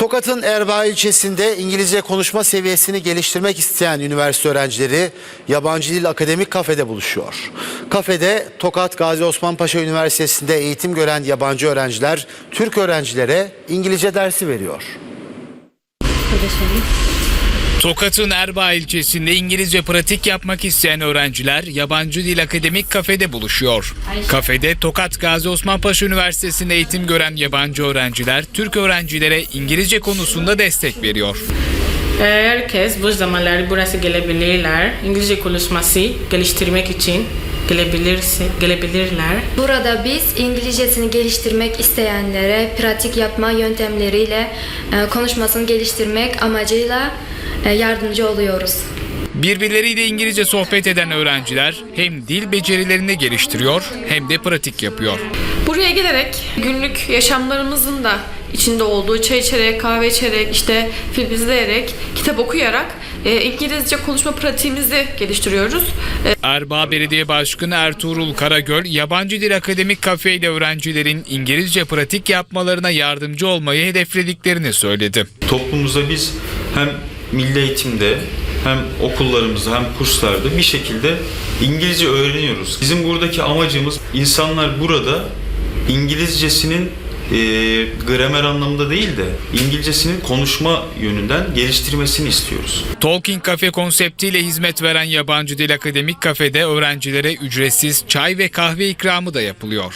Tokat'ın Erbaa ilçesinde İngilizce konuşma seviyesini geliştirmek isteyen üniversite öğrencileri yabancı dil akademik kafede buluşuyor. Kafede Tokat Gazi Osman Paşa Üniversitesi'nde eğitim gören yabancı öğrenciler Türk öğrencilere İngilizce dersi veriyor. Tokat'ın Erbaa ilçesinde İngilizce pratik yapmak isteyen öğrenciler yabancı dil akademik kafede buluşuyor. Kafede Tokat Gazi Osman Paşa Üniversitesi'nde eğitim gören yabancı öğrenciler Türk öğrencilere İngilizce konusunda destek veriyor. Herkes boş zamanları burası gelebilirler. İngilizce konuşması geliştirmek için gelebilirse, gelebilirler. Burada biz İngilizcesini geliştirmek isteyenlere pratik yapma yöntemleriyle e, konuşmasını geliştirmek amacıyla yardımcı oluyoruz. Birbirleriyle İngilizce sohbet eden öğrenciler hem dil becerilerini geliştiriyor hem de pratik yapıyor. Buraya gelerek günlük yaşamlarımızın da içinde olduğu çay içerek, kahve içerek, işte film izleyerek, kitap okuyarak e, İngilizce konuşma pratiğimizi geliştiriyoruz. E, Erbaa Belediye Başkanı Ertuğrul Karagöl, yabancı dil akademik kafe ile öğrencilerin İngilizce pratik yapmalarına yardımcı olmayı hedeflediklerini söyledi. Toplumumuzda biz hem milli eğitimde hem okullarımızda hem kurslarda bir şekilde İngilizce öğreniyoruz. Bizim buradaki amacımız insanlar burada İngilizcesinin e, gramer anlamında değil de İngilizcesinin konuşma yönünden geliştirmesini istiyoruz. Talking Cafe konseptiyle hizmet veren yabancı dil akademik kafede öğrencilere ücretsiz çay ve kahve ikramı da yapılıyor.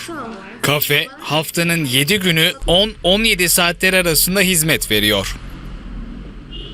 Kafe haftanın 7 günü 10-17 saatler arasında hizmet veriyor.